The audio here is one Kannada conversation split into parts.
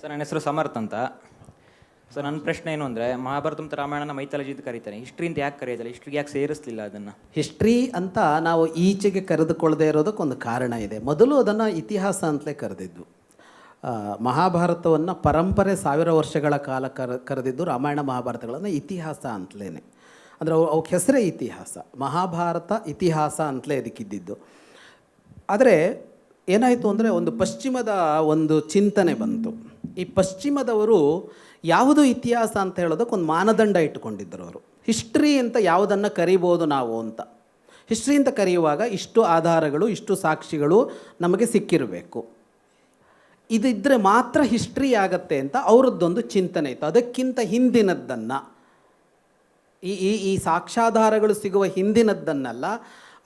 ಸರ್ ನನ್ನ ಹೆಸರು ಸಮರ್ಥ್ ಅಂತ. ಸೊ ನನ್ನ ಪ್ರಶ್ನೆ ಏನು ಅಂದರೆ, ಮಹಾಭಾರತ ಮತ್ತು ರಾಮಾಯಣನ ಮೈಥಾಲಜಿ ಅಂತ ಕರೀತಾರೆ. ಹಿಸ್ಟ್ರಿ ಅಂತ ಯಾಕೆ ಕರೀತಾರೆ ಹಿಸ್ಟ್ರಿಗೆ ಯಾಕೆ ಸೇರಿಸ್ಲಿಲ್ಲ ಅದನ್ನು? ಹಿಸ್ಟ್ರಿ ಅಂತ ನಾವು ಈಚೆಗೆ ಕರೆದುಕೊಳ್ಳದೆ ಇರೋದಕ್ಕೊಂದು ಕಾರಣ ಇದೆ. ಮೊದಲು ಅದನ್ನು ಇತಿಹಾಸ ಅಂತಲೇ ಕರೆದಿದ್ದು. ಮಹಾಭಾರತವನ್ನು ಪರಂಪರೆ ಸಾವಿರ ವರ್ಷಗಳ ಕಾಲ ಕರ, ಕರೆದಿದ್ದು ರಾಮಾಯಣ ಮಹಾಭಾರತಗಳನ್ನು ಇತಿಹಾಸ ಅಂತಲೇ ಅಂದರೆ ಅವು ಅವಕ್ಕೆ ಹೆಸರೇ ಇತಿಹಾಸ. ಮಹಾಭಾರತ ಇತಿಹಾಸ ಅಂತಲೇ ಅದಕ್ಕಿದ್ದಿದ್ದು ಆದರೆ ಏನಾಯಿತು ಅಂದರೆ ಒಂದು ಪಶ್ಚಿಮದ ಒಂದು ಚಿಂತನೆ ಬಂತು. ಈ ಪಶ್ಚಿಮದವರು ಯಾವುದು ಇತಿಹಾಸ ಅಂತ ಹೇಳೋದಕ್ಕೆ ಒಂದು ಮಾನದಂಡ ಇಟ್ಟುಕೊಂಡಿದ್ದರು ಅವರು. ಹಿಸ್ಟ್ರಿ ಅಂತ ಯಾವುದನ್ನು ಕರಿಬೋದು ನಾವು ಅಂತ. ಹಿಸ್ಟ್ರಿ ಅಂತ ಕರೆಯುವಾಗ ಇಷ್ಟು ಆಧಾರಗಳು, ಇಷ್ಟು ಸಾಕ್ಷಿಗಳು ನಮಗೆ ಸಿಕ್ಕಿರಬೇಕು. ಇದಿದ್ದರೆ ಮಾತ್ರ ಹಿಸ್ಟ್ರಿ ಆಗತ್ತೆ ಅಂತ ಅವರದ್ದೊಂದು ಚಿಂತನೆ ಇತ್ತು. ಅದಕ್ಕಿಂತ ಹಿಂದಿನದ್ದನ್ನು. ಈ ಈ ಈ ಸಾಕ್ಷ್ಯಾಧಾರಗಳು ಸಿಗುವ ಹಿಂದಿನದ್ದನ್ನೆಲ್ಲ,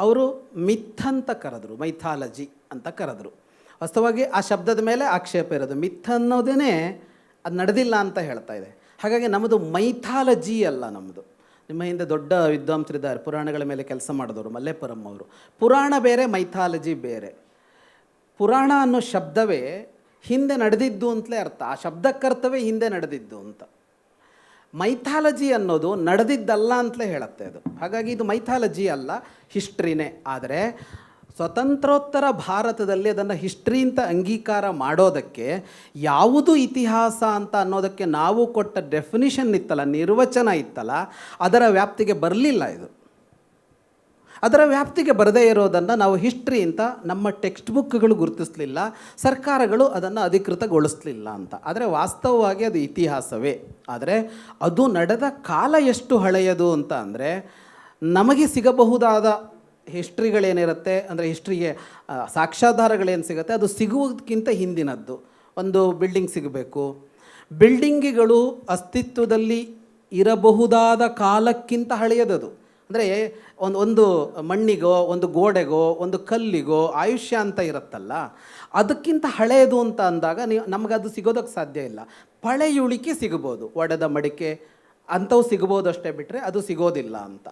ಅವರು ಮಿಥ್ ಅಂತ ಕರೆದ್ರು, ಮೈಥಾಲಜಿ ಅಂತ ಕರೆದ್ರು. ವಾಸ್ತವವಾಗಿ ಆ ಶಬ್ದದ ಮೇಲೆ ಆಕ್ಷೇಪ ಇರೋದು. ಮಿಥ್ ಅನ್ನೋದೇ ಅದು ನಡೆದಿಲ್ಲ ಅಂತ ಹೇಳ್ತಾ ಇದೆ. ಹಾಗಾಗಿ ನಮ್ಮದು ಮೈಥಾಲಜಿ ಅಲ್ಲ ನಮ್ಮದು ನಿಮ್ಮ ಹಿಂದೆ ದೊಡ್ಡ ವಿದ್ವಾಂಸರಿದ್ದಾರೆ, ಪುರಾಣಗಳ ಮೇಲೆ ಕೆಲಸ ಮಾಡಿದವರು, ಮಲ್ಲೇಪುರಂ ಅವರು. ಪುರಾಣ ಬೇರೆ, ಮೈಥಾಲಜಿ ಬೇರೆ. ಪುರಾಣ ಅನ್ನೋ ಶಬ್ದವೇ ಹಿಂದೆ ನಡೆದಿದ್ದು ಅಂತಲೇ ಅರ್ಥ. ಆ ಶಬ್ದಕ್ಕರ್ಥವೇ ಹಿಂದೆ ನಡೆದಿದ್ದು ಅಂತ. ಮೈಥಾಲಜಿ ಅನ್ನೋದು ನಡೆದಿದ್ದಲ್ಲ ಅಂತಲೇ ಹೇಳುತ್ತೆ ಅದು. ಹಾಗಾಗಿ ಇದು ಮೈಥಾಲಜಿ ಅಲ್ಲ, ಹಿಸ್ಟ್ರಿನೇ. ಆದರೆ ಸ್ವತಂತ್ರೋತ್ತರ ಭಾರತದಲ್ಲಿ ಅದನ್ನು ಹಿಸ್ಟ್ರಿ ಅಂತ ಅಂಗೀಕಾರ ಮಾಡೋದಕ್ಕೆ ಯಾವುದು ಇತಿಹಾಸ ಅಂತ ಅನ್ನೋದಕ್ಕೆ ನಾವು ಕೊಟ್ಟ ಡೆಫಿನಿಷನ್ ಇತ್ತಲ್ಲ, ನಿರ್ವಚನ ಇತ್ತಲ್ಲ, ಅದರ ವ್ಯಾಪ್ತಿಗೆ ಬರಲಿಲ್ಲ ಇದು. ಅದರ ವ್ಯಾಪ್ತಿಗೆ ಬರದೇ ಇರೋದನ್ನು ನಾವು ಹಿಸ್ಟ್ರಿ ಅಂತ ನಮ್ಮ ಟೆಕ್ಸ್ಟ್ ಬುಕ್ಗಳು ಗುರುತಿಸಲಿಲ್ಲ, ಸರ್ಕಾರಗಳು ಅದನ್ನು ಅಧಿಕೃತಗೊಳಿಸಲಿಲ್ಲ ಅಂತ. ಆದರೆ ವಾಸ್ತವವಾಗಿ ಅದು ಇತಿಹಾಸವೇ. ಆದರೆ ಅದು ನಡೆದ ಕಾಲ ಎಷ್ಟು ಹಳೆಯದು ಅಂತ ಅಂದರೆ ನಮಗೆ ಸಿಗಬಹುದಾದ ಹಿಸ್ಟ್ರಿಗಳೇನಿರುತ್ತೆ ಅಂದರೆ ಹಿಸ್ಟ್ರಿಗೆ ಸಾಕ್ಷ್ಯಾಧಾರಗಳೇನು ಸಿಗುತ್ತೆ, ಅದು ಸಿಗುವುದಕ್ಕಿಂತ ಹಿಂದಿನದ್ದು. ಒಂದು ಬಿಲ್ಡಿಂಗ್ ಸಿಗಬೇಕು. ಬಿಲ್ಡಿಂಗಿಗಳು ಅಸ್ತಿತ್ವದಲ್ಲಿ ಇರಬಹುದಾದ ಕಾಲಕ್ಕಿಂತ ಹಳೆಯದದು. ಅಂದರೆ ಒಂದು ಒಂದು ಮಣ್ಣಿಗೋ, ಒಂದು ಗೋಡೆಗೋ, ಒಂದು ಕಲ್ಲಿಗೋ ಆಯುಷ್ಯ ಅಂತ ಇರುತ್ತಲ್ಲ. ಅದಕ್ಕಿಂತ ಹಳೆಯದು ಅಂತ ಅಂದಾಗ ನೀವು ನಮಗೆ ಅದು ಸಿಗೋದಕ್ಕೆ ಸಾಧ್ಯ ಇಲ್ಲ. ಪಳೆಯುಳಿಕೆ ಸಿಗ್ಬೋದು. ಒಡೆದ ಮಡಿಕೆ, ಅಂಥವು ಸಿಗ್ಬೋದು ಅಷ್ಟೇ ಬಿಟ್ಟರೆ ಅದು ಸಿಗೋದಿಲ್ಲ ಅಂತ.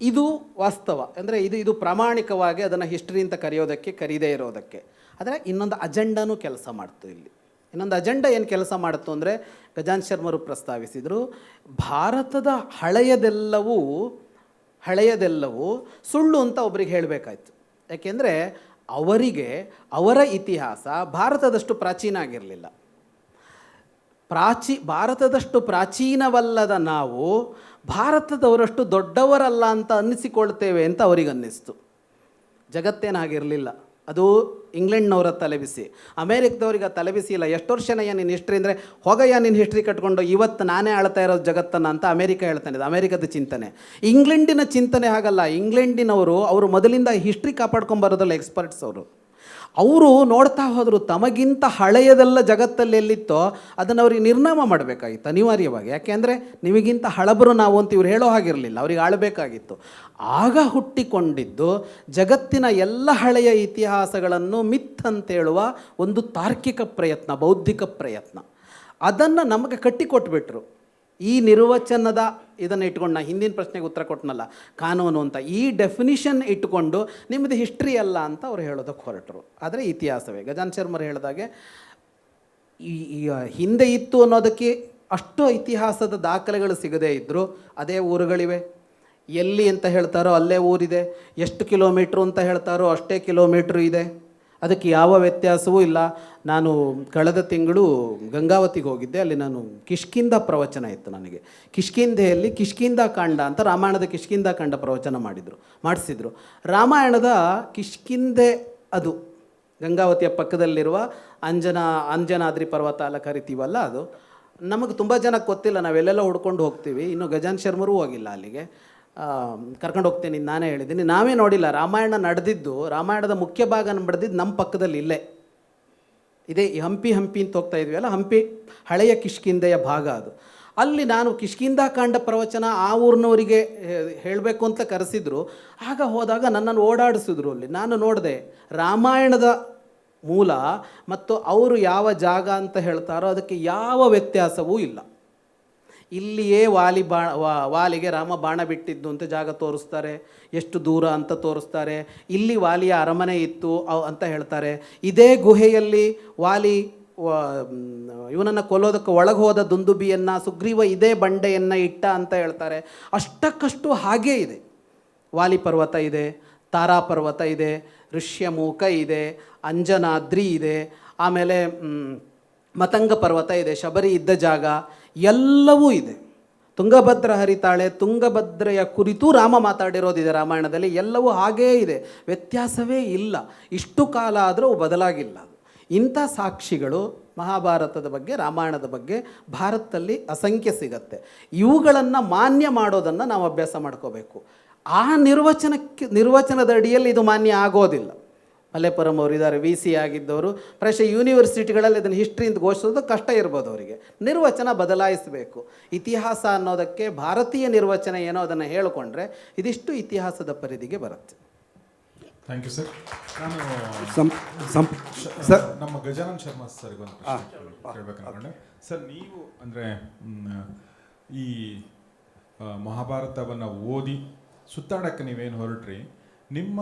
ಇದು ವಾಸ್ತವ. ಅಂದರೆ ಇದು ಇದು ಪ್ರಾಮಾಣಿಕವಾಗಿ ಅದನ್ನು ಹಿಸ್ಟ್ರಿ ಅಂತ ಕರೆಯೋದಕ್ಕೆ, ಕರೀದೇ ಇರೋದಕ್ಕೆ. ಆದರೆ ಇನ್ನೊಂದು ಅಜೆಂಡನೂ ಕೆಲಸ ಮಾಡ್ತು ಇಲ್ಲಿ. ಇನ್ನೊಂದು ಅಜೆಂಡ ಏನು ಕೆಲಸ ಮಾಡ್ತು ಅಂದರೆ ಗಜಾನ್ ಶರ್ಮರು ಪ್ರಸ್ತಾವಿಸಿದರು, ಭಾರತದ ಹಳೆಯದೆಲ್ಲವೂ ಹಳೆಯದೆಲ್ಲವೂ ಸುಳ್ಳು ಅಂತ ಒಬ್ರಿಗೆ ಹೇಳಬೇಕಾಯ್ತು. ಯಾಕೆಂದರೆ ಅವರಿಗೆ, ಅವರ ಇತಿಹಾಸ ಭಾರತದಷ್ಟು ಪ್ರಾಚೀನ ಆಗಿರಲಿಲ್ಲ ಪ್ರಾಚೀ, ಭಾರತದಷ್ಟು ಪ್ರಾಚೀನವಲ್ಲದ ನಾವು ಭಾರತದವರಷ್ಟು ದೊಡ್ಡವರಲ್ಲ ಅಂತ ಅನ್ನಿಸಿಕೊಳ್ತೇವೆ ಅಂತ ಅವರಿಗೆ ಅನ್ನಿಸ್ತು ಜಗತ್ತೇನಾಗಿರಲಿಲ್ಲ. ಅದು ಇಂಗ್ಲೆಂಡ್ನವರ ತಲೆಬಿಸಿ. ಅಮೇರಿಕದವ್ರಿಗೆ ಆ ತಲೆಬಿಸಿ ಇಲ್ಲ. ಎಷ್ಟು ವರ್ಷನಯ್ಯ ನಿನ್ನ ಹಿಸ್ಟ್ರಿ ಅಂದರೆ, ಹೋಗಯ್ಯ ನಿನ್ನ ಹಿಸ್ಟ್ರಿ ಕಟ್ಕೊಂಡು ಇವತ್ತು ನಾನೇ ಆಳ್ತಾ ಇರೋದು ಜಗತ್ತನ್ನು ಅಂತ ಅಮೇರಿಕ ಹೇಳ್ತಾನೆ ಇದು ಅಮೇರಿಕದ ಚಿಂತನೆ. ಇಂಗ್ಲೆಂಡಿನ ಚಿಂತನೆ ಹಾಗಲ್ಲ. ಇಂಗ್ಲೆಂಡಿನವರು ಅವರು ಮೊದಲಿಂದ ಹಿಸ್ಟ್ರಿ ಕಾಪಾಡ್ಕೊಂಬರೋದಲ್ಲ ಎಕ್ಸ್ಪರ್ಟ್ಸ್ ಅವರು. ಅವರು ನೋಡ್ತಾ ಹೋದರು ತಮಗಿಂತ ಹಳೆಯದೆಲ್ಲ ಜಗತ್ತಲ್ಲಿ ಎಲ್ಲಿತ್ತೋ ಅದನ್ನು ಅವ್ರಿಗೆ ನಿರ್ನಾಮ ಮಾಡಬೇಕಾಗಿತ್ತು ಅನಿವಾರ್ಯವಾಗಿ. ಯಾಕೆಂದರೆ ನಿಮಗಿಂತ ಹಳಬರು ನಾವು ಅಂತ ಇವ್ರು ಹೇಳೋ ಹಾಗಿರಲಿಲ್ಲ. ಅವ್ರಿಗೆ ಆಳಬೇಕಾಗಿತ್ತು. ಆಗ ಹುಟ್ಟಿಕೊಂಡಿದ್ದು ಜಗತ್ತಿನ ಎಲ್ಲ ಹಳೆಯ ಇತಿಹಾಸಗಳನ್ನು ಮಿಥ್ ಅಂತೇಳುವ ಒಂದು ತಾರ್ಕಿಕ ಪ್ರಯತ್ನ, ಬೌದ್ಧಿಕ ಪ್ರಯತ್ನ. ಅದನ್ನು ನಮಗೆ ಕಟ್ಟಿಕೊಟ್ಬಿಟ್ರು. ಈ ನಿರ್ವಚನದ ಇದನ್ನು ಇಟ್ಕೊಂಡು ನಾನು ಹಿಂದಿನ ಪ್ರಶ್ನೆಗೆ ಉತ್ತರ ಕೊಟ್ಟನಲ್ಲ ಕಾನೂನು ಅಂತ ಈ ಡೆಫಿನಿಷನ್ ಇಟ್ಟುಕೊಂಡು ನಿಮ್ಮದು ಹಿಸ್ಟ್ರಿ ಅಲ್ಲ ಅಂತ ಅವ್ರು ಹೇಳೋದಕ್ಕೆ ಹೊರಟರು. ಆದರೆ ಇತಿಹಾಸವೇ. ಗಜಾನ್ ಶರ್ಮರು ಹೇಳಿದಾಗೆ ಈ ಹಿಂದೆ ಇತ್ತು ಅನ್ನೋದಕ್ಕೆ ಅಷ್ಟು ಇತಿಹಾಸದ ದಾಖಲೆಗಳು ಸಿಗದೇ ಇದ್ದರೂ ಅದೇ ಊರುಗಳಿವೆ. ಎಲ್ಲಿ ಅಂತ ಹೇಳ್ತಾರೋ ಅಲ್ಲೇ ಊರಿದೆ. ಎಷ್ಟು ಕಿಲೋಮೀಟ್ರು ಅಂತ ಹೇಳ್ತಾರೋ ಅಷ್ಟೇ ಕಿಲೋಮೀಟ್ರು ಇದೆ. ಅದಕ್ಕೆ ಯಾವ ವ್ಯತ್ಯಾಸವೂ ಇಲ್ಲ. ನಾನು ಕಳೆದ ತಿಂಗಳು ಗಂಗಾವತಿಗೆ ಹೋಗಿದ್ದೆ. ಅಲ್ಲಿ ನಾನು ಕಿಷ್ಕಿಂದ ಪ್ರವಚನ ಇತ್ತು ನನಗೆ. ಕಿಷ್ಕಿಂಧೆಯಲ್ಲಿ ಕಿಷ್ಕಿಂದ ಕಾಂಡ ಅಂತ ರಾಮಾಯಣದ ಕಿಷ್ಕಿಂದ ಕಾಂಡ ಪ್ರವಚನ ಮಾಡಿದರು, ಮಾಡಿಸಿದರು. ರಾಮಾಯಣದ ಕಿಷ್ಕಿಂದೆ ಅದು. ಗಂಗಾವತಿಯ ಪಕ್ಕದಲ್ಲಿರುವ ಅಂಜನ, ಅಂಜನಾದ್ರಿ ಪರ್ವತ ಎಲ್ಲ ಕರಿತೀವಲ್ಲ ಅದು. ನಮಗೆ ತುಂಬ ಜನಕ್ಕೆ ಗೊತ್ತಿಲ್ಲ. ನಾವೆಲ್ಲೆಲ್ಲ ಹುಡ್ಕೊಂಡು ಹೋಗ್ತೀವಿ. ಇನ್ನು ಗಜಾನ್ ಶರ್ಮರೂ ಹೋಗಿಲ್ಲ ಅಲ್ಲಿಗೆ. ಕರ್ಕೊಂಡು ಹೋಗ್ತೀನಿ ನಾನೇ ಹೇಳಿದ್ದೀನಿ. ನಾವೇ ನೋಡಿಲ್ಲ, ರಾಮಾಯಣ ನಡೆದಿದ್ದು, ರಾಮಾಯಣದ ಮುಖ್ಯ ಭಾಗ ನಡೆದಿದ್ದು ನಮ್ಮ ಪಕ್ಕದಲ್ಲಿ ಇಲ್ಲೇ. ಇದೇ ಈ ಹಂಪಿ ಹಂಪಿ ಅಂತ ಹೋಗ್ತಾ ಇದ್ವಿ ಅಲ್ಲ, ಹಂಪಿ ಹಳೆಯ ಕಿಷ್ಕಿಂದೆಯ ಭಾಗ ಅದು. ಅಲ್ಲಿ ನಾನು ಕಿಷ್ಕಿಂದ ಕಾಂಡ ಪ್ರವಚನ ಆ ಊರಿನವರಿಗೆ ಹೇಳಬೇಕು ಅಂತ ಕರೆಸಿದ್ರು. ಆಗ ಹೋದಾಗ ನನ್ನನ್ನು ಓಡಾಡಿಸಿದ್ರು ಅಲ್ಲಿ. ನಾನು ನೋಡಿದೆ, ರಾಮಾಯಣದ ಮೂಲ ಮತ್ತು ಅವರು ಯಾವ ಜಾಗ ಅಂತ ಹೇಳ್ತಾರೋ ಅದಕ್ಕೆ ಯಾವ ವ್ಯತ್ಯಾಸವೂ ಇಲ್ಲ. ಇಲ್ಲಿಯೇ ವಾಲಿ ಬಾಣ ವಾ- ವಾಲಿಗೆ ರಾಮ ಬಾಣ ಬಿಟ್ಟಿದ್ದು ಅಂತ ಜಾಗ ತೋರಿಸ್ತಾರೆ. ಎಷ್ಟು ದೂರ ಅಂತ ತೋರಿಸ್ತಾರೆ. ಇಲ್ಲಿ ವಾಲಿಯ ಅರಮನೆ ಇತ್ತು ಅಂತ ಹೇಳ್ತಾರೆ. ಇದೇ ಗುಹೆಯಲ್ಲಿ ವಾಲಿ ಇವನನ್ನು ಕೊಲ್ಲೋದಕ್ಕೆ ಒಳಗೆ ಹೋದ ದುಂದುಬಿಯನ್ನು, ಸುಗ್ರೀವ ಇದೇ ಬಂಡೆಯನ್ನು ಇಟ್ಟ ಅಂತ ಹೇಳ್ತಾರೆ. ಅಷ್ಟಕ್ಕಷ್ಟು ಹಾಗೇ ಇದೆ. ವಾಲಿ ಪರ್ವತ ಇದೆ, ತಾರಾ ಪರ್ವತ ಇದೆ, ಋಷ್ಯಮೂಕ ಇದೆ, ಅಂಜನಾದ್ರಿ ಇದೆ. ಆಮೇಲೆ ಮತಂಗ ಪರ್ವತ ಇದೆ, ಶಬರಿ ಇದ್ದ ಜಾಗ, ಎಲ್ಲವೂ ಇದೆ. ತುಂಗಭದ್ರ ಹರಿತಾಳೆ, ತುಂಗಭದ್ರೆಯ ಕುರಿತು ರಾಮ ಮಾತಾಡಿರೋದಿದೆ ರಾಮಾಯಣದಲ್ಲಿ, ಎಲ್ಲವೂ ಹಾಗೇ ಇದೆ. ವ್ಯತ್ಯಾಸವೇ ಇಲ್ಲ. ಇಷ್ಟು ಕಾಲ ಆದರೂ ಬದಲಾಗಿಲ್ಲ. ಇಂಥ ಸಾಕ್ಷಿಗಳು ಮಹಾಭಾರತದ ಬಗ್ಗೆ, ರಾಮಾಯಣದ ಬಗ್ಗೆ ಭಾರತದಲ್ಲಿ ಅಸಂಖ್ಯ ಸಿಗತ್ತೆ. ಇವುಗಳನ್ನು ಮಾನ್ಯ ಮಾಡೋದನ್ನು ನಾವು ಅಭ್ಯಾಸ ಮಾಡ್ಕೋಬೇಕು. ಆ ನಿರ್ವಚನಕ್ಕೆ ನಿರ್ವಚನದ ಅಡಿಯಲ್ಲಿ ಇದು ಮಾನ್ಯ ಆಗೋದಿಲ್ಲ. ಮಲ್ಲೇಪುರಂ ಅವರು ಇದ್ದಾರೆ ವಿ ಸಿ ಆಗಿದ್ದವರು. ಪ್ರಶ್ನೆ ಯೂನಿವರ್ಸಿಟಿಗಳಲ್ಲಿ ಅದನ್ನು ಹಿಸ್ಟ್ರಿ ಅಂತ ಘೋಷಿಸೋದು ಕಷ್ಟ ಇರ್ಬೋದು ಅವರಿಗೆ. ನಿರ್ವಚನ ಬದಲಾಯಿಸಬೇಕು. ಇತಿಹಾಸ ಅನ್ನೋದಕ್ಕೆ ಭಾರತೀಯ ನಿರ್ವಚನ ಏನೋ ಅದನ್ನು ಹೇಳಿಕೊಂಡ್ರೆ ಇದಿಷ್ಟು ಇತಿಹಾಸದ ಪರಿಧಿಗೆ ಬರುತ್ತೆ. Thank you sir sir. ನಮ್ಮ ಗಜಾನನ್ ಶರ್ಮಾ ಸರ್ ಒಂದು ಪ್ರಶ್ನೆ ಕೇಳ್ಬೇಕು ಅನ್ಕೊಂಡೆ ಸರ್ ನೀವು ಅಂದರೆ ಈ ಮಹಾಭಾರತವನ್ನು ಮಹಾಭಾರತವನ್ನ ಓದಿ ಸುತ್ತಾಡಕ್ಕೆ ನೀವೇನು ಹೊರಟ್ರಿ ನಿಮ್ಮ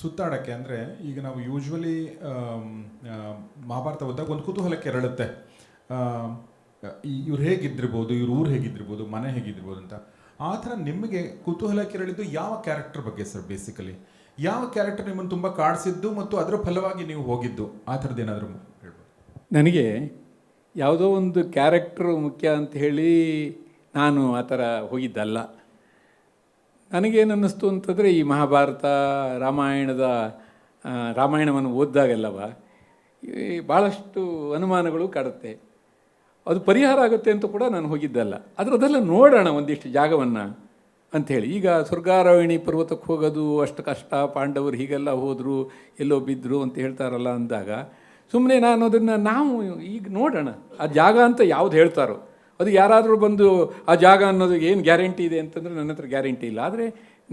ಸುತ್ತಾಡಕ್ಕೆ ಅಂದರೆ ಈಗ ನಾವು ಯೂಶ್ವಲಿ ಮಹಾಭಾರತ ಓದಾಗ ಒಂದು ಕುತೂಹಲಕ್ಕೆ ಕೆರಳುತ್ತೆ. ಇವ್ರು ಹೇಗಿದ್ದಿರ್ಬೋದು, ಇವ್ರ ಊರು ಹೇಗಿದ್ದಿರ್ಬೋದು, ಮನೆ ಹೇಗಿದ್ದಿರ್ಬೋದು ಅಂತ. ಆ ಥರ ನಿಮಗೆ ಕುತೂಹಲ ಕೆರಳಿದ್ದು ಯಾವ ಕ್ಯಾರೆಕ್ಟರ್ ಬಗ್ಗೆ ಸರ್ ಬೇಸಿಕಲಿ ಯಾವ ಕ್ಯಾರೆಕ್ಟರ್ ನಿಮ್ಮನ್ನು ತುಂಬ ಕಾಡಿಸಿದ್ದು ಮತ್ತು ಅದರ ಫಲವಾಗಿ ನೀವು ಹೋಗಿದ್ದು? ಆ ಥರದ್ದು ಏನಾದರೂ ಹೇಳ್ಬೋದು. ನನಗೆ ಯಾವುದೋ ಒಂದು ಕ್ಯಾರೆಕ್ಟ್ರು ಮುಖ್ಯ ಅಂತ ಹೇಳಿ ನಾನು ಆ ಥರ ಹೋಗಿದ್ದಲ್ಲ. ನನಗೇನು ಅನ್ನಿಸ್ತು ಅಂತಂದರೆ ಈ ಮಹಾಭಾರತ, ರಾಮಾಯಣದ ರಾಮಾಯಣವನ್ನು ಓದಿದಾಗೆಲ್ಲವ ಈ ಭಾಳಷ್ಟು ಅನುಮಾನಗಳು ಕಾಡುತ್ತೆ. ಅದು ಪರಿಹಾರ ಆಗುತ್ತೆ ಅಂತ ಕೂಡ ನಾನು ಹೋಗಿದ್ದಲ್ಲ. ಅದರದೆಲ್ಲ ನೋಡೋಣ ಒಂದಿಷ್ಟು ಜಾಗವನ್ನು ಅಂಥೇಳಿ. ಈಗ ಸ್ವರ್ಗಾರೋಹಿಣಿ ಪರ್ವತಕ್ಕೆ ಹೋಗೋದು, ಅಷ್ಟು ಕಷ್ಟ, ಪಾಂಡವರು ಹೀಗೆಲ್ಲ ಹೋದರು, ಎಲ್ಲೋ ಬಿದ್ದರು ಅಂತ ಹೇಳ್ತಾರಲ್ಲ ಅಂದಾಗ ಸುಮ್ಮನೆ ನಾನು ಅದನ್ನು ನಾವು ಈಗ ನೋಡೋಣ. ಆ ಜಾಗ ಅಂತ ಯಾವ್ದು ಹೇಳ್ತಾರೋ. ಅದು ಯಾರಾದರೂ ಬಂದು ಆ ಜಾಗ ಅನ್ನೋದು ಏನು ಗ್ಯಾರಂಟಿ ಇದೆ ಅಂತಂದರೆ ನನ್ನ ಹತ್ರ ಗ್ಯಾರಂಟಿ ಇಲ್ಲ. ಆದರೆ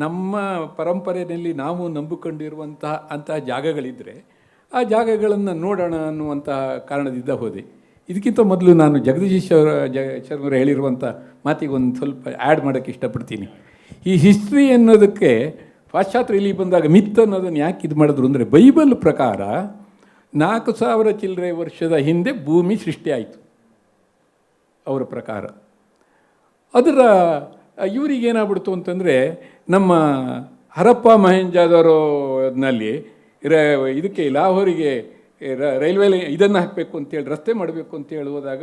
ನಮ್ಮ ಪರಂಪರೆಯಲ್ಲಿ ನಾವು ನಂಬಿಕೊಂಡಿರುವಂತಹ ಅಂತಹ ಜಾಗಗಳಿದ್ದರೆ ಆ ಜಾಗಗಳನ್ನು ನೋಡೋಣ ಅನ್ನುವಂತಹ ಕಾರಣದಿಂದ ಹೋದೆ. ಇದಕ್ಕಿಂತ ಮೊದಲು ನಾನು ಜಗದೀಶ್ ಅವರ ಜ ಶರ್ಮರು ಹೇಳಿರುವಂಥ ಮಾತಿಗೆ ಒಂದು ಸ್ವಲ್ಪ ಆ್ಯಡ್ ಮಾಡೋಕ್ಕೆ ಇಷ್ಟಪಡ್ತೀನಿ. ಈ ಹಿಸ್ಟ್ರಿ ಅನ್ನೋದಕ್ಕೆ ಪಾಶ್ಚಾತ್ಯ ಇಲ್ಲಿ ಬಂದಾಗ ಮಿತ್ ಅನ್ನೋದನ್ನು ಯಾಕೆ ಇದು ಮಾಡಿದ್ರು ಅಂದರೆ ಬೈಬಲ್ ಪ್ರಕಾರ ನಾಲ್ಕು ಸಾವಿರ ಚಿಲ್ಲರೆ ವರ್ಷದ ಹಿಂದೆ ಭೂಮಿ ಸೃಷ್ಟಿಯಾಯಿತು. ಅವರ ಪ್ರಕಾರ. ಅದರ ಇವರಿಗೇನಾಗ್ಬಿಡ್ತು ಅಂತಂದರೆ, ನಮ್ಮ ಹರಪ್ಪ ಮಹೇಂಜಾದವರಲ್ಲಿ ಇದಕ್ಕೆ ಲಾಹೋರಿಗೆ ರ- ರೈಲ್ವೆ ಇದನ್ನು ಹಾಕಬೇಕು ಅಂತೇಳಿ ರಸ್ತೆ ಮಾಡಬೇಕು ಅಂತ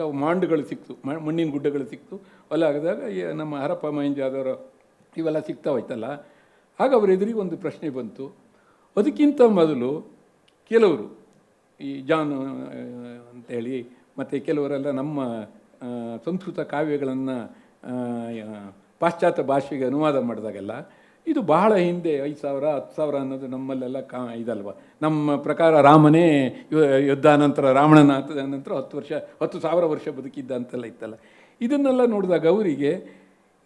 ಅವು ಮಾಂಡುಗಳು ಸಿಕ್ತು ಮಣ್ಣಿನ ಗುಡ್ಡಗಳು ಸಿಕ್ತು. ಹೊಲ ಆಗದಾಗ ನಮ್ಮ ಹರಪ್ಪ ಮಹೇಂಜಾದವರು ಇವೆಲ್ಲ ಸಿಗ್ತಾ ಹೋಯ್ತಲ್ಲ ಆಗ ಅವರ ಎದುರಿಗೆ ಒಂದು ಪ್ರಶ್ನೆ ಬಂತು. ಅದಕ್ಕಿಂತ ಮೊದಲು ಕೆಲವರು, ಈ ಜಾನ್ ಅಂತೇಳಿ, ಮತ್ತು ಕೆಲವರೆಲ್ಲ ನಮ್ಮ ಸಂಸ್ಕೃತ ಕಾವ್ಯಗಳನ್ನು ಪಾಶ್ಚಾತ್ಯ ಭಾಷೆಗೆ ಅನುವಾದ ಮಾಡಿದಾಗೆಲ್ಲ, ಇದು ಬಹಳ ಹಿಂದೆ, ಐದು ಸಾವಿರ, ಹತ್ತು ಸಾವಿರ ಅನ್ನೋದು ನಮ್ಮಲ್ಲೆಲ್ಲ ಕಾ, ಇದಲ್ವ? ನಮ್ಮ ಪ್ರಕಾರ ರಾಮನೇ ಯುದ್ಧಾನಂತರ ಯುದ್ಧ ನಂತರ ರಾವಣನ ಹತ್ತದ ನಂತರ ಹತ್ತು ವರ್ಷ, ಹತ್ತು ಸಾವಿರ ವರ್ಷ ಬದುಕಿದ್ದ ಅಂತೆಲ್ಲ ಇತ್ತಲ್ಲ. ಇದನ್ನೆಲ್ಲ ನೋಡಿದಾಗ ಅವರಿಗೆ,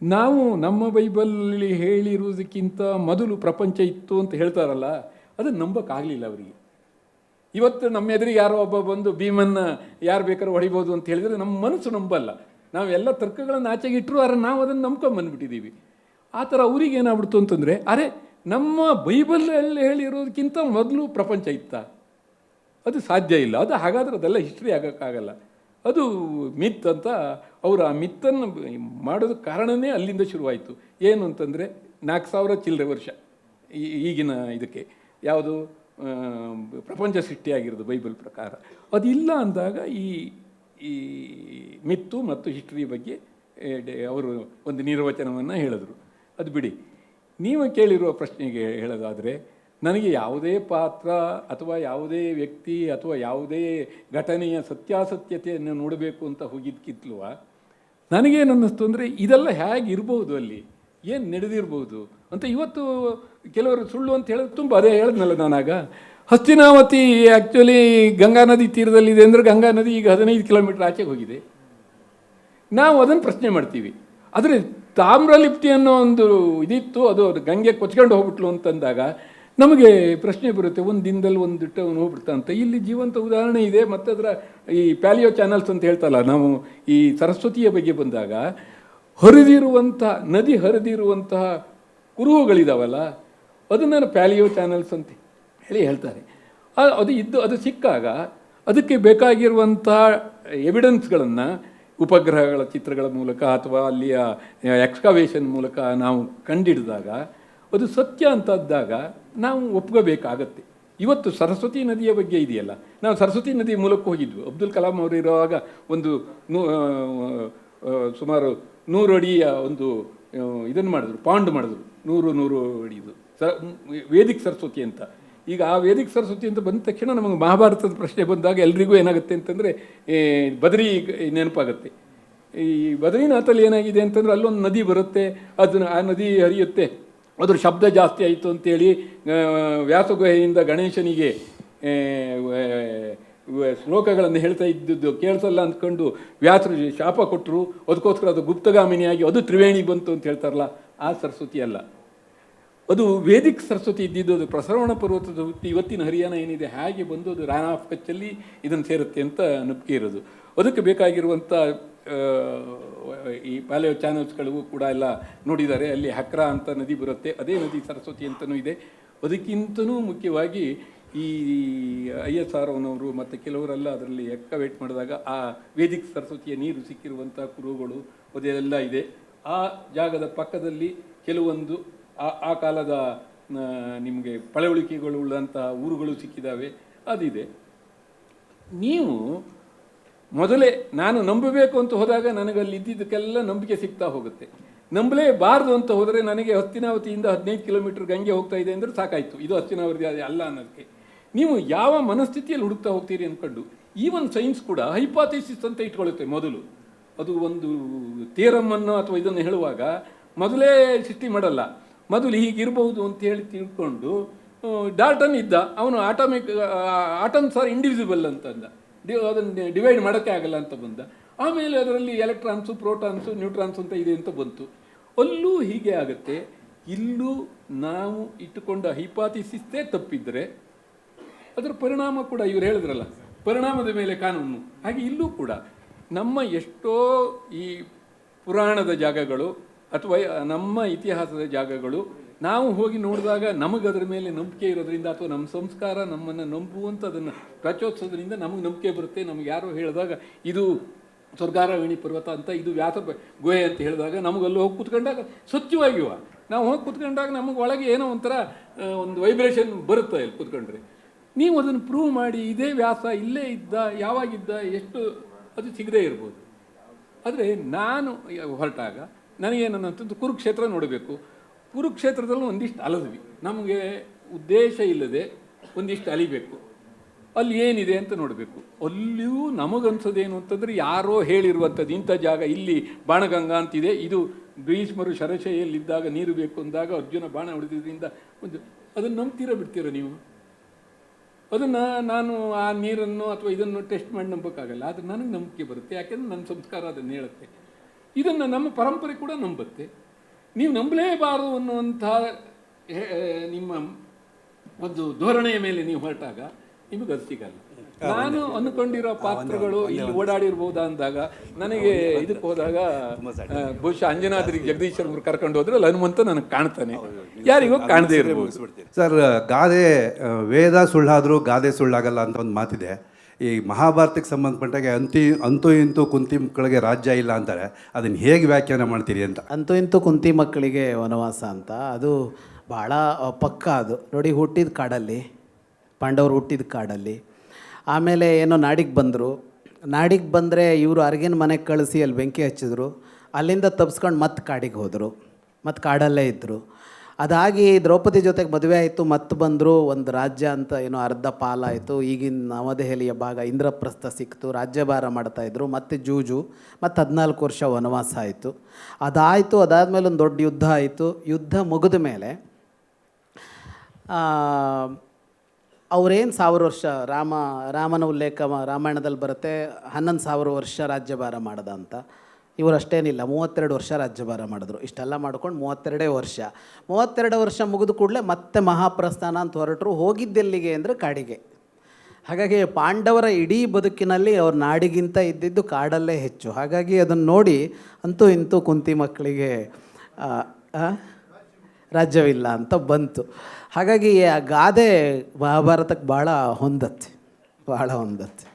ನಾವು ನಮ್ಮ ಬೈಬಲಲ್ಲಿ ಹೇಳಿರುವುದಕ್ಕಿಂತ ಮೊದಲು ಪ್ರಪಂಚ ಇತ್ತು ಅಂತ ಹೇಳ್ತಾರಲ್ಲ, ಅದನ್ನು ನಂಬೋಕ್ಕಾಗಲಿಲ್ಲ ಅವರಿಗೆ. ಇವತ್ತು ನಮ್ಮ ಎದುರಿಗೆ ಯಾರೋ ಒಬ್ಬ ಬಂದು ಭೀಮನ್ನ ಯಾರು ಬೇಕಾದ್ರೂ ಹೊಡಿಬೋದು ಅಂತ ಹೇಳಿದರೆ ನಮ್ಮ ಮನಸ್ಸು ನಂಬಲ್ಲ. ನಾವೆಲ್ಲ ತರ್ಕಗಳನ್ನು ಆಚೆಗೆ ಇಟ್ಟರು ಅರೆ ನಾವು ಅದನ್ನು ನಂಬ್ಕೊಂಡು ಬಂದ್ಬಿಟ್ಟಿದ್ದೀವಿ ಆ ಥರ ಅವ್ರಿಗೆ ಏನಾಗ್ಬಿಡ್ತು ಅಂತಂದರೆ, ಅರೆ, ನಮ್ಮ ಬೈಬಲಲ್ಲಿ ಹೇಳಿರೋದಕ್ಕಿಂತ ಮೊದಲು ಪ್ರಪಂಚ ಇತ್ತ? ಅದು ಸಾಧ್ಯ ಇಲ್ಲ. ಅದು ಹಾಗಾದ್ರೆ ಅದೆಲ್ಲ ಹಿಸ್ಟ್ರಿ ಆಗೋಕ್ಕಾಗಲ್ಲ. ಅದು ಮಿತ್ ಅಂತ ಅವರು ಆ ಮಿತ್ತನ್ನು ಮಾಡೋದಕ್ಕೆ ಕಾರಣವೇ ಅಲ್ಲಿಂದ ಶುರುವಾಯಿತು. ಏನು ಅಂತಂದರೆ ನಾಲ್ಕು ಸಾವಿರ ಚಿಲ್ಲರೆ ವರ್ಷ ಈಗಿನ ಇದಕ್ಕೆ. ಯಾವುದು? ಪ್ರಪಂಚ ಸೃಷ್ಟಿಯಾಗಿರೋದು ಬೈಬಲ್ ಪ್ರಕಾರ. ಅದಿಲ್ಲ ಅಂದಾಗ ಈ ಈ ಮಿತ್ತು ಮತ್ತು ಹಿಸ್ಟ್ರಿ ಬಗ್ಗೆ ಅವರು ಒಂದು ನಿರ್ವಚನವನ್ನು ಹೇಳಿದರು. ಅದು ಬಿಡಿ. ನೀವು ಕೇಳಿರುವ ಪ್ರಶ್ನೆಗೆ ಹೇಳೋದಾದರೆ, ನನಗೆ ಯಾವುದೇ ಪಾತ್ರ ಅಥವಾ ಯಾವುದೇ ವ್ಯಕ್ತಿ ಅಥವಾ ಯಾವುದೇ ಘಟನೆಯ ಸತ್ಯಾಸತ್ಯತೆಯನ್ನು ನೋಡಬೇಕು ಅಂತ ಹೋಗಿದ್ದಕ್ಕಿತ್ಲುವ ನನಗೇನು ಅನ್ನಿಸ್ತು ಅಂದರೆ ಇದೆಲ್ಲ ಹೇಗಿರ್ಬೋದು ಅಲ್ಲಿ? ಏನು ನಡೆದಿರ್ಬೋದು? ಅಂತ ಇವತ್ತು ಕೆಲವರು ಸುಳ್ಳು ಅಂತ ಹೇಳೋದು ತುಂಬ ಅದೇ ಹೇಳಿದ್ನಲ್ಲ ನಾನಾಗ. ಹಸ್ತಿನಾವತಿ ಆ್ಯಕ್ಚುಲಿ ಗಂಗಾ ನದಿ ತೀರದಲ್ಲಿದೆ ಅಂದರೆ ಗಂಗಾ ನದಿ ಈಗ ಹದಿನೈದು ಕಿಲೋಮೀಟರ್ ಆಚೆಗೆ ಹೋಗಿದೆ. ನಾವು ಅದನ್ನು ಪ್ರಶ್ನೆ ಮಾಡ್ತೀವಿ. ಆದರೆ ತಾಮ್ರಲಿಪ್ತಿ ಅನ್ನೋ ಒಂದು ಇದಿತ್ತು, ಅದು ಗಂಗೆ ಕೊಚ್ಕೊಂಡು ಹೋಗ್ಬಿಟ್ಲು ಅಂತಂದಾಗ ನಮಗೆ ಪ್ರಶ್ನೆ ಬರುತ್ತೆ, ಒಂದು ದಿನದಲ್ಲಿ ಒಂದು ದಿಟ್ಟ ಅವನು ಹೋಗ್ಬಿಡ್ತಾನಂತ ಇಲ್ಲಿ ಜೀವಂತ ಉದಾಹರಣೆ ಇದೆ ಮತ್ತು ಅದರ ಈ ಪ್ಯಾಲಿಯೋ ಚಾನಲ್ಸ್ ಅಂತ ಹೇಳ್ತಲ್ಲ, ನಾವು ಈ ಸರಸ್ವತಿಯ ಬಗ್ಗೆ ಬಂದಾಗ ಹರಿದಿರುವಂಥ ನದಿ ಹರಿದಿರುವಂತಹ ಕುರುಹುಗಳಿದಾವಲ್ಲ ಅದನ್ನು ಪ್ಯಾಲಿಯೋ ಚಾನಲ್ಸ್ ಅಂತ ಹೇಳಿ ಹೇಳ್ತಾರೆ. ಅದು ಇದ್ದು, ಅದು ಸಿಕ್ಕಾಗ ಅದಕ್ಕೆ ಬೇಕಾಗಿರುವಂಥ ಎವಿಡೆನ್ಸ್ಗಳನ್ನು ಉಪಗ್ರಹಗಳ ಚಿತ್ರಗಳ ಮೂಲಕ ಅಥವಾ ಅಲ್ಲಿಯ ಎಕ್ಸ್ಕವೇಷನ್ ಮೂಲಕ ನಾವು ಕಂಡಿಡಿದಾಗ, ಅದು ಸತ್ಯ ಅಂತದ್ದಾಗ ನಾವು ಒಪ್ಕೋಬೇಕಾಗತ್ತೆ. ಇವತ್ತು ಸರಸ್ವತಿ ನದಿಯ ಬಗ್ಗೆ ಇದೆಯಲ್ಲ, ನಾವು ಸರಸ್ವತಿ ನದಿ ಮೂಲಕ ಹೋಗಿದ್ವಿ. ಅಬ್ದುಲ್ ಕಲಾಂ ಅವರು ಇರುವಾಗ ಒಂದು ನೂ ಸುಮಾರು ನೂರು ಅಡಿಯ ಒಂದು ಇದನ್ನು ಮಾಡಿದ್ರು, ಪಾಂಡ್ ಮಾಡಿದ್ರು. ನೂರು ನೂರು ಅಡಿದು ಸ ವೇದಿಕ್ ಸರಸ್ವತಿ ಅಂತ. ಈಗ ಆ ವೇದಿಕ್ ಸರಸ್ವತಿ ಅಂತ ಬಂದ ತಕ್ಷಣ ನಮಗೆ ಮಹಾಭಾರತದ ಪ್ರಶ್ನೆ ಬಂದಾಗ ಎಲ್ರಿಗೂ ಏನಾಗುತ್ತೆ ಅಂತಂದರೆ ಬದರಿ ನೆನಪಾಗುತ್ತೆ. ಈ ಬದರಿನಾಥಲ್ಲಿ ಏನಾಗಿದೆ ಅಂತಂದರೆ ಅಲ್ಲೊಂದು ನದಿ ಬರುತ್ತೆ, ಅದನ್ನು ಆ ನದಿ ಹರಿಯುತ್ತೆ. ಅದ್ರ ಶಬ್ದ ಜಾಸ್ತಿ ಆಯಿತು ಅಂತೇಳಿ ವ್ಯಾಸಗುಹೆಯಿಂದ ಗಣೇಶನಿಗೆ ಶ್ಲೋಕಗಳನ್ನು ಹೇಳ್ತಾ ಇದ್ದದ್ದು ಕೇಳಿಸಲ್ಲ ಅಂದ್ಕೊಂಡು ವ್ಯಾಸರು ಶಾಪ ಕೊಟ್ಟರು. ಅದಕ್ಕೋಸ್ಕರ ಅದು ಗುಪ್ತಗಾಮಿನಿಯಾಗಿ, ಅದು ತ್ರಿವೇಣಿ ಬಂತು ಅಂತ ಹೇಳ್ತಾರಲ್ಲ, ಆ ಸರಸ್ವತಿ ಅಲ್ಲ. ಅದು ವೇದಿಕ್ ಸರಸ್ವತಿ ಇದ್ದಿದ್ದು ಅದು ಪ್ರಸರವಣ ಪರ್ವತದ ಹುತ್ತಿ ಇವತ್ತಿನ ಹರಿಯಾಣ ಏನಿದೆ, ಹಾಗೆ ಬಂದು ಅದು ರಾನ್ ಆಫ್ ಕಚ್ಚಲ್ಲಿ ಇದನ್ನು ಸೇರುತ್ತೆ ಅಂತ ನಂಬಿಕೆ ಇರೋದು. ಅದಕ್ಕೆ ಬೇಕಾಗಿರುವಂಥ ಈ ಪ್ಯಾಲಿಯೋ ಚಾನಲ್ಸ್ಗಳಿಗೂ ಕೂಡ ಎಲ್ಲ ನೋಡಿದ್ದಾರೆ. ಅಲ್ಲಿ ಹಕ್ರಾ ಅಂತ ನದಿ ಬರುತ್ತೆ. ಅದೇ ನದಿ ಸರಸ್ವತಿ ಅಂತಲೂ ಇದೆ. ಅದಕ್ಕಿಂತಲೂ ಮುಖ್ಯವಾಗಿ ಈ ಐ ಎಸ್ ಆರ್ ಅವನವರು ಮತ್ತು ಕೆಲವರೆಲ್ಲ ಅದರಲ್ಲಿ ಎಕ್ಕ ವೇಟ್ ಮಾಡಿದಾಗ ಆ ವೇದಿಕ್ ಸರಸ್ವತಿಯ ನೀರು ಸಿಕ್ಕಿರುವಂಥ ಕುರುಗಳು ಅದೆಲ್ಲ ಇದೆ. ಆ ಜಾಗದ ಪಕ್ಕದಲ್ಲಿ ಕೆಲವೊಂದು ಆ ಆ ಕಾಲದ ನಿಮಗೆ ಪಳವಳಿಕೆಗಳು ಉಳ್ಳಂತಹ ಊರುಗಳು ಸಿಕ್ಕಿದ್ದಾವೆ ಅದಿದೆ. ನೀವು ಮೊದಲೇ, ನಾನು ನಂಬಬೇಕು ಅಂತ ಹೋದಾಗ ನನಗೆ ಅಲ್ಲಿ ಇದ್ದಿದ್ದಕ್ಕೆಲ್ಲ ನಂಬಿಕೆ ಸಿಗ್ತಾ ಹೋಗುತ್ತೆ. ನಂಬಲೇಬಾರ್ದು ಅಂತ ಹೋದರೆ ನನಗೆ ಹಸ್ತಿನಾವತಿಯಿಂದ ಹದಿನೈದು ಕಿಲೋಮೀಟರ್ ಗಂಗೆ ಹೋಗ್ತಾ ಇದೆ ಅಂದರೆ ಸಾಕಾಯಿತು. ಇದು ಹಸ್ತಿನಾವತಿ ಅಲ್ಲ ಅನ್ನೋದಕ್ಕೆ. ನೀವು ಯಾವ ಮನಸ್ಥಿತಿಯಲ್ಲಿ ಹುಡುಕ್ತಾ ಹೋಗ್ತೀರಿ ಅಂದ್ಕೊಂಡು ಈವನ್ ಸೈನ್ಸ್ ಕೂಡ ಹೈಪಾಥಿಸಿಸ್ ಅಂತ ಇಟ್ಕೊಳ್ಳುತ್ತೆ ಮೊದಲು. ಅದು ಒಂದು ತೇರಮ್ಮನ್ನು ಅಥವಾ ಇದನ್ನು ಹೇಳುವಾಗ ಮೊದಲೇ ಸೃಷ್ಟಿ ಮಾಡಲ್ಲ. ಮೊದಲು ಹೀಗಿರಬಹುದು ಅಂತ ಹೇಳಿ ತಿಳ್ಕೊಂಡು ಡಾಲ್ಟನ್ ಇದ್ದ. ಅವನು ಆಟಮಿಕ್ ಆಟಮ್ಸ್ ಆರ್ ಇಂಡಿವಿಸಿಬಲ್ ಅಂತಂದ. ಡಿ, ಅದನ್ನು ಡಿವೈಡ್ ಮಾಡೋಕ್ಕೆ ಆಗಲ್ಲ ಅಂತ ಬಂದ. ಆಮೇಲೆ ಅದರಲ್ಲಿ ಎಲೆಕ್ಟ್ರಾನ್ಸು ಪ್ರೋಟಾನ್ಸು ನ್ಯೂಟ್ರಾನ್ಸ್ ಅಂತ ಇದೆ ಅಂತ ಬಂತು. ಅಲ್ಲೂ ಹೀಗೆ ಆಗುತ್ತೆ. ಇಲ್ಲೂ ನಾವು ಇಟ್ಟುಕೊಂಡ ಹೈಪಾಥಿಸಿಸ್ತೇ ತಪ್ಪಿದ್ರೆ, ಅದರ ಪರಿಣಾಮ ಕೂಡ ಇವ್ರು ಹೇಳಿದ್ರಲ್ಲ, ಪರಿಣಾಮದ ಮೇಲೆ ಕಾನೂನು. ಹಾಗೆ ಇಲ್ಲೂ ಕೂಡ ನಮ್ಮ ಎಷ್ಟೋ ಈ ಪುರಾಣದ ಜಾಗಗಳು ಅಥವಾ ನಮ್ಮ ಇತಿಹಾಸದ ಜಾಗಗಳು, ನಾವು ಹೋಗಿ ನೋಡಿದಾಗ ನಮಗೆ ಅದರ ಮೇಲೆ ನಂಬಿಕೆ ಇರೋದ್ರಿಂದ ಅಥವಾ ನಮ್ಮ ಸಂಸ್ಕಾರ ನಮ್ಮನ್ನು ನಂಬುವಂತ ಅದನ್ನು ಪ್ರಚೋದಿಸೋದ್ರಿಂದ ನಮಗೆ ನಂಬಿಕೆ ಬರುತ್ತೆ. ನಮ್ಗೆ ಯಾರೋ ಹೇಳಿದಾಗ, ಇದು ಸ್ವರ್ಗಾರಾವಿಣಿ ಪರ್ವತ ಅಂತ, ಇದು ವ್ಯಾಸ ಗುಹೆ ಅಂತ ಹೇಳಿದಾಗ ನಮಗಲ್ಲಿ ಹೋಗಿ ಕೂತ್ಕೊಂಡಾಗ ಸ್ವಚ್ಛವಾಗಿವ ನಾವು ಹೋಗಿ ಕೂತ್ಕೊಂಡಾಗ ನಮಗೆ ಒಳಗೆ ಏನೋ ಒಂಥರ ಒಂದು ವೈಬ್ರೇಷನ್ ಬರುತ್ತೆ ಇಲ್ಲಿ ಕೂತ್ಕೊಂಡ್ರೆ. ನೀವು ಅದನ್ನು ಪ್ರೂವ್ ಮಾಡಿ, ಇದೇ ವ್ಯಾಸ ಇಲ್ಲೇ ಇದ್ದ, ಯಾವಾಗಿದ್ದ, ಎಷ್ಟು, ಅದು ಸಿಗದೇ ಇರ್ಬೋದು. ಆದರೆ ನಾನು, ಹೊರಟಾಗ ನನಗೇನಂತಂದು ಕುರುಕ್ಷೇತ್ರ ನೋಡಬೇಕು. ಕುರುಕ್ಷೇತ್ರದಲ್ಲೂ ಒಂದಿಷ್ಟು ಅಲದ್ವಿ. ನಮಗೆ ಉದ್ದೇಶ ಇಲ್ಲದೆ ಒಂದಿಷ್ಟು ಅಲಿಬೇಕು. ಅಲ್ಲಿ ಏನಿದೆ ಅಂತ ನೋಡಬೇಕು. ಅಲ್ಲಿಯೂ ನಮಗನ್ಸೋದೇನು ಅಂತಂದರೆ ಯಾರೋ ಹೇಳಿರುವಂಥದ್ದು ಇಂಥ ಜಾಗ ಇಲ್ಲಿ ಬಾಣಗಂಗಾ ಅಂತಿದೆ. ಇದು ಭೀಷ್ಮರು ಶರಶೈಯಲ್ಲಿದ್ದಾಗ ನೀರು ಬೇಕು ಅಂದಾಗ ಅರ್ಜುನ ಬಾಣ ಹೊಡೆದಿದ್ದರಿಂದ ಒಂದು ಅದನ್ನು ನಂಬ್ತೀರ ಬಿಡ್ತೀರ ನೀವು? ಅದನ್ನು ನಾನು ಆ ನೀರನ್ನು ಅಥವಾ ಇದನ್ನು ಟೆಸ್ಟ್ ಮಾಡಿ ನಂಬೋಕ್ಕಾಗಲ್ಲ. ಆದರೆ ನನಗೆ ನಂಬಿಕೆ ಬರುತ್ತೆ. ಯಾಕೆಂದ್ರೆ ನನ್ನ ಸಂಸ್ಕಾರ ಅದನ್ನು ಹೇಳುತ್ತೆ. ಇದನ್ನು ನಮ್ಮ ಪರಂಪರೆ ಕೂಡ ನಂಬುತ್ತೆ. ನೀವು ನಂಬಲೇಬಾರದು ಅನ್ನುವಂಥ ನಿಮ್ಮ ಒಂದು ಧೋರಣೆಯ ಮೇಲೆ ನೀವು ಹೊರಟಾಗ ನಿಮಗೆ ಅದು ಸಿಗಲ್ಲ. ನಾನು ಅಂದ್ಕೊಂಡಿರೋ ಪಾತ್ರಗಳು ಇಲ್ಲಿ ಓಡಾಡಿರ್ಬೋದಾ ಅಂದಾಗ ನನಗೆ ಇದಕ್ಕೆ ಹೋದಾಗ ಬಹುಶಃ ಅಂಜನಾದ್ರಿ ಜಗದೀಶ್ ಅವರು ಕರ್ಕೊಂಡು ಹೋದ್ರೆ ಅಲ್ಲಿ ಹನುಮಂತ ನನಗೆ ಕಾಣ್ತಾನೆ. ಯಾರಿಗೋ ಕಾಣದೇ ಇರ್ಬೋದು. ಸರ್ ಗಾದೆ ವೇದ ಸುಳ್ಳಾದರೂ ಗಾದೆ ಸುಳ್ಳಾಗಲ್ಲ ಅಂತ ಒಂದು ಮಾತಿದೆ. ಈ ಮಹಾಭಾರತಕ್ಕೆ ಸಂಬಂಧಪಟ್ಟಾಗೆ ಅಂತಿ, ಅಂತೂ ಇಂತೂ ಕುಂತಿ ಮಕ್ಕಳಿಗೆ ರಾಜ್ಯ ಇಲ್ಲ ಅಂತಾರೆ. ಅದನ್ನು ಹೇಗೆ ವ್ಯಾಖ್ಯಾನ ಮಾಡ್ತೀರಿ ಅಂತ? ಅಂತೂ ಇಂತೂ ಕುಂತಿ ಮಕ್ಕಳಿಗೆ ವನವಾಸ ಅಂತ. ಅದು ಭಾಳ ಪಕ್ಕ ಅದು. ನೋಡಿ, ಹುಟ್ಟಿದ ಕಾಡಲ್ಲಿ, ಪಾಂಡವರು ಹುಟ್ಟಿದ ಕಾಡಲ್ಲಿ. ಆಮೇಲೆ ಏನೋ ನಾಡಿಗೆ ಬಂದರು. ನಾಡಿಗೆ ಬಂದರೆ ಇವರು ಅರ್ಗಿನ ಮನೆಗೆ ಕಳಿಸಿ ಅಲ್ಲಿ ಬೆಂಕಿ ಹಚ್ಚಿದ್ರು. ಅಲ್ಲಿಂದ ತಪ್ಸ್ಕೊಂಡು ಮತ್ತೆ ಕಾಡಿಗೆ ಹೋದರು. ಮತ್ತು ಕಾಡಲ್ಲೇ ಇದ್ದರು ಅದಾಗಿ ದ್ರೌಪದಿ ಜೊತೆಗೆ ಮದುವೆ ಆಯಿತು ಮತ್ತು ಬಂದರು ಒಂದು ರಾಜ್ಯ ಅಂತ ಏನೋ ಅರ್ಧ ಪಾಲಾಯಿತು. ಈಗಿನ ನವದೆಹಲಿಯ ಭಾಗ ಇಂದ್ರಪ್ರಸ್ಥ ಸಿಕ್ತು, ರಾಜ್ಯಭಾರ ಮಾಡ್ತಾಯಿದ್ರು ಮತ್ತು ಜೂಜು ಮತ್ತು ಹದಿನಾಲ್ಕು ವರ್ಷ ವನವಾಸ ಆಯಿತು. ಅದಾಯಿತು, ಅದಾದಮೇಲೆ ಒಂದು ದೊಡ್ಡ ಯುದ್ಧ ಆಯಿತು. ಯುದ್ಧ ಮುಗಿದ ಮೇಲೆ ಅವರೇನು ಸಾವಿರ ವರ್ಷ ರಾಮ, ರಾಮನ ಉಲ್ಲೇಖ ರಾಮಾಯಣದಲ್ಲಿ ಬರುತ್ತೆ, ಹನ್ನೊಂದು ಸಾವಿರ ವರ್ಷ ರಾಜ್ಯಭಾರ ಮಾಡ್ದ ಅಂತ. ಇವರು ಅಷ್ಟೇನಿಲ್ಲ, ಮೂವತ್ತೆರಡು ವರ್ಷ ರಾಜ್ಯಭಾರ ಮಾಡಿದ್ರು. ಇಷ್ಟೆಲ್ಲ ಮಾಡ್ಕೊಂಡು ಮೂವತ್ತೆರಡೇ ವರ್ಷ. ಮೂವತ್ತೆರಡು ವರ್ಷ ಮುಗಿದ ಕೂಡಲೇ ಮತ್ತೆ ಮಹಾಪ್ರಸ್ಥಾನ ಅಂತ ಹೊರಟರು, ಹೋಗಿದ್ದೆಲ್ಲಿಗೆ ಅಂದರೆ ಕಾಡಿಗೆ. ಹಾಗಾಗಿ ಪಾಂಡವರ ಇಡೀ ಬದುಕಿನಲ್ಲಿ ಅವ್ರ ನಾಡಿಗಿಂತ ಇದ್ದಿದ್ದು ಕಾಡಲ್ಲೇ ಹೆಚ್ಚು. ಹಾಗಾಗಿ ಅದನ್ನು ನೋಡಿ ಅಂತೂ ಇಂತೂ ಕುಂತಿ ಮಕ್ಕಳಿಗೆ? ರಾಜ್ಯವಿಲ್ಲ ಅಂತ ಬಂತು. ಹಾಗಾಗಿ ಆ ಗಾದೆ ಮಹಾಭಾರತಕ್ಕೆ ಭಾಳ ಹೊಂದತ್ತೆ ಭಾಳ ಹೊಂದತ್ತೆ.